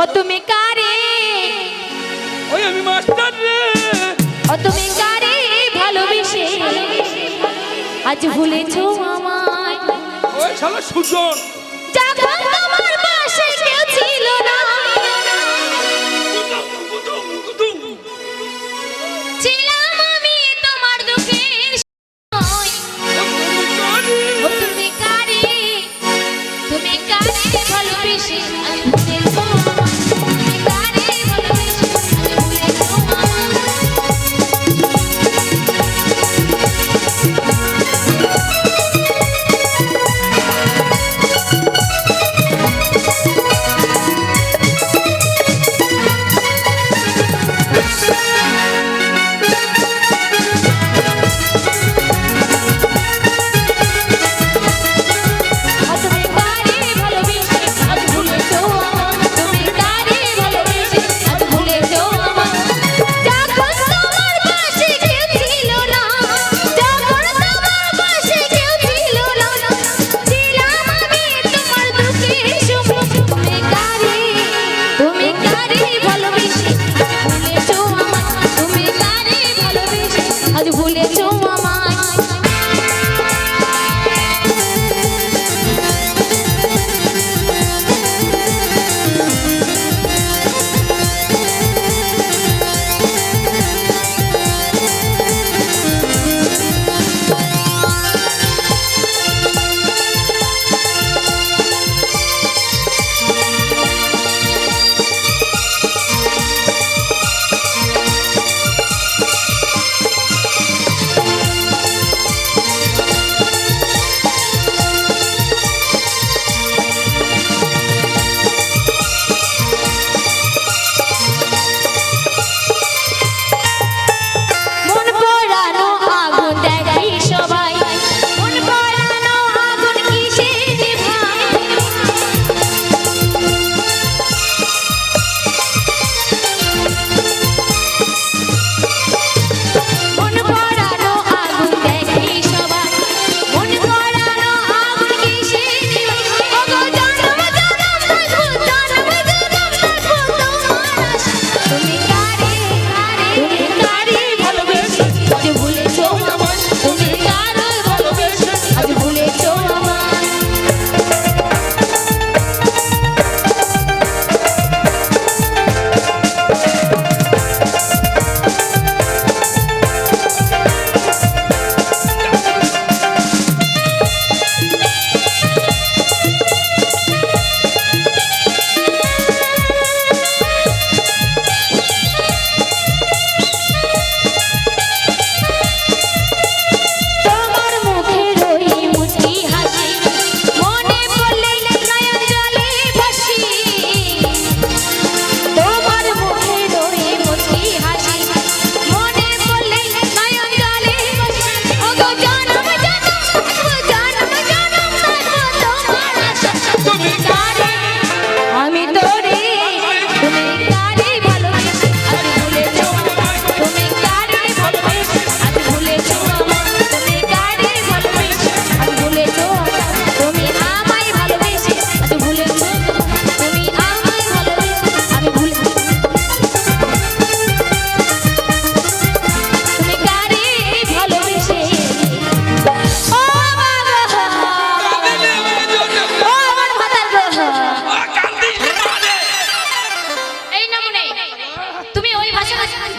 ও তুমি কারে? ওই আমি মাস্টার রে। ও তুমি কারে? ভালোবেসে। আজ ভুলেছো আমায়। ওই শালা সুজন।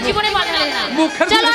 জীবনে বাধা বানালে না। চলো